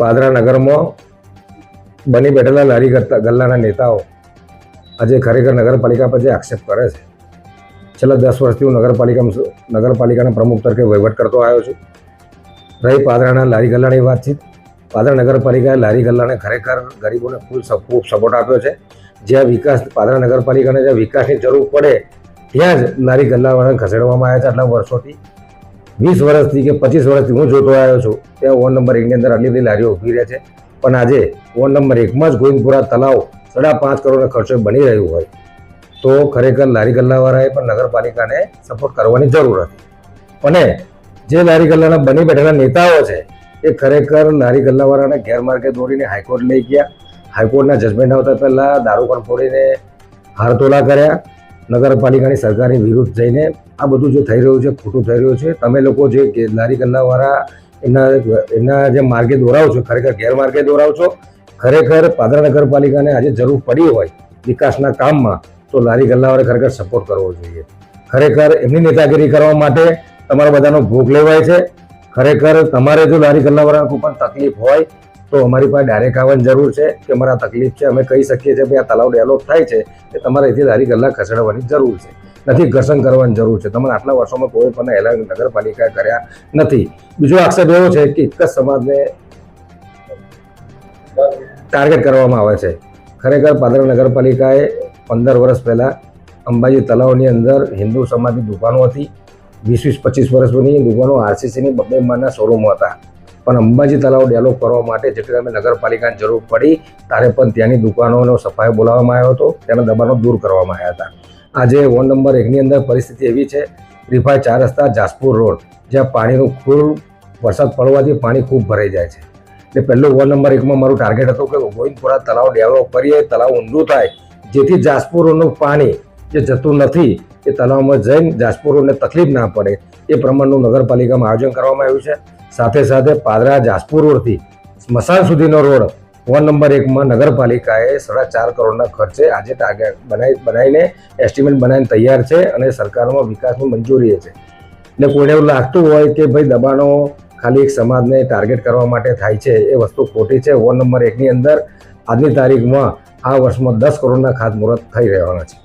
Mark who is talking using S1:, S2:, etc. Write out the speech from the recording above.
S1: પાદરા નગરમાં બની બેઠેલા લારી ગલ્લાના નેતાઓ આજે ખરેખર નગરપાલિકા પર જે આક્ષેપ કરે છે. છેલ્લા દસ વર્ષથી હું નગરપાલિકા નગરપાલિકાના પ્રમુખ તરીકે વહીવટ કરતો આવ્યો છું. રહી પાદરાના લારી ગલ્લાની વાતચીત. પાદરા નગરપાલિકાએ લારી ગલ્લાને ખરેખર ગરીબોને ફૂલ ખૂબ સપોર્ટ આપ્યો છે. જ્યાં વિકાસ પાદરા નગરપાલિકાને જ્યાં વિકાસની જરૂર પડે, ત્યાં જ લારી ગલ્લાવાળાને ખસેડવામાં આવ્યા છે. આટલા વર્ષોથી વીસ વર્ષથી કે પચીસ વર્ષથી હું જોતો આવ્યો છું ત્યાં વોર્ડ નંબર એકની અંદર આટલી લારીઓ ઊભી રહે છે. પણ આજે વોર્ડ નંબર એકમાં જ ગોવિંદપુરા તલાવ સાડા પાંચ કરોડના ખર્ચે બની રહ્યું હોય, તો ખરેખર લારી ગલ્લાવાળાએ પણ નગરપાલિકાને સપોર્ટ કરવાની જરૂર હતી. અને જે લારી ગલ્લાના બની બેઠેલા નેતાઓ છે, એ ખરેખર લારી ગલ્લાવાળાને ગેરમાર્ગે દોરીને હાઈકોર્ટ લઈ ગયા. હાઈકોર્ટના જજમેન્ટ આવતા પહેલાં દારૂ પણ ફોડીને હારતોલા કર્યા. નગરપાલિકાની સરકારની વિરુદ્ધ જઈને આ બધું જે થઈ રહ્યું છે, ખોટું થઈ રહ્યું છે, તમે લોકો જે લારી ગલ્લાવાળા એના એના જે માર્ગે દોરાવો છો, ખરેખર ગેરમાર્ગે દોરાવો છો, ખરેખર પાદરા નગરપાલિકાને આજે જરૂર પડી હોય વિકાસના કામમાં, તો લારી ગલ્લાવાળે ખરેખર સપોર્ટ કરવો જોઈએ. ખરેખર એમની નેતાગીરી કરવા માટે તમારા બધાનો ભોગ લેવાય છે. ખરેખર તમારે જો લારી ગલ્લાવાળા પણ તકલીફ હોય તો અમારી પાસે ડાયરેક્ટ આવવાની જરૂર છે કે અમારા તકલીફ છે, અમે કહી શકીએ છીએ ભાઈ આ તલાવ ડેવલપ થાય છે, એ તમારે અહીંથી લારી ગલ્લા ખસેડવાની જરૂર છે. નથી ઘર્ષણ કરવાની જરૂર છે. તમારે આટલા વર્ષોમાં કોઈ પણ એલાન નગરપાલિકાએ કર્યા નથી. બીજો આક્ષેપ એવો છે કે એક જ સમાજને ટાર્ગેટ કરવામાં આવે છે. ખરેખર પાદરા નગરપાલિકાએ પંદર વર્ષ પહેલાં અંબાજી તલાવની અંદર હિન્દુ સમાજની દુકાનો હતી. વીસ વીસ પચીસ વર્ષની દુકાનો આરસીસીની બબ્બે માના શોરૂમો હતા. પણ અંબાજી તલાવ ડેવલપ કરવા માટે જેટલી અમે નગરપાલિકાની જરૂર પડી ત્યારે પણ ત્યાંની દુકાનોનો સફાઈ બોલાવવામાં આવ્યો હતો, તેના દબાણો દૂર કરવામાં આવ્યા હતા. આજે વોર્ડ નંબર એકની અંદર પરિસ્થિતિ એવી છે, રીફાઈ ચાર રસ્તા જાસપુર રોડ, જ્યાં પાણીનું ખૂબ વરસાદ પડવાથી પાણી ખૂબ ભરાઈ જાય છે. એટલે પહેલો વોર્ડ નંબર એકમાં મારું ટાર્ગેટ હતું કે ગોવિંદપુરા તલાવ ડેવલપ કરીએ તલાવ ઊંડું થાય, જેથી જાસપુર રોડનું પાણી જે જતું નથી, એ તલાવમાં જઈને જાસપુર રોડને તકલીફ ના પડે, એ પ્રમાણનું નગરપાલિકામાં આયોજન કરવામાં આવ્યું છે. સાથે સાથે પાદરા જાસપુર રોડથી સ્મશાન સુધીનો રોડ વોર્ડ નંબર એકમાં નગરપાલિકાએ સાડા ચાર કરોડના ખર્ચે આજે ટાર્ગેટ બનાવી બનાવીને એસ્ટિમેટ બનાવીને તૈયાર છે અને સરકારમાં વિકાસની મંજૂરી છે. એટલે કોઈને એવું લાગતું હોય કે ભાઈ દબાણો ખાલી એક સમાજને ટાર્ગેટ કરવા માટે થાય છે, એ વસ્તુ ખોટી છે વોર્ડ નંબર એકની અંદર આજની તારીખમાં આ વર્ષમાં દસ કરોડના ખાતમુહૂર્ત થઈ રહેવાના છે.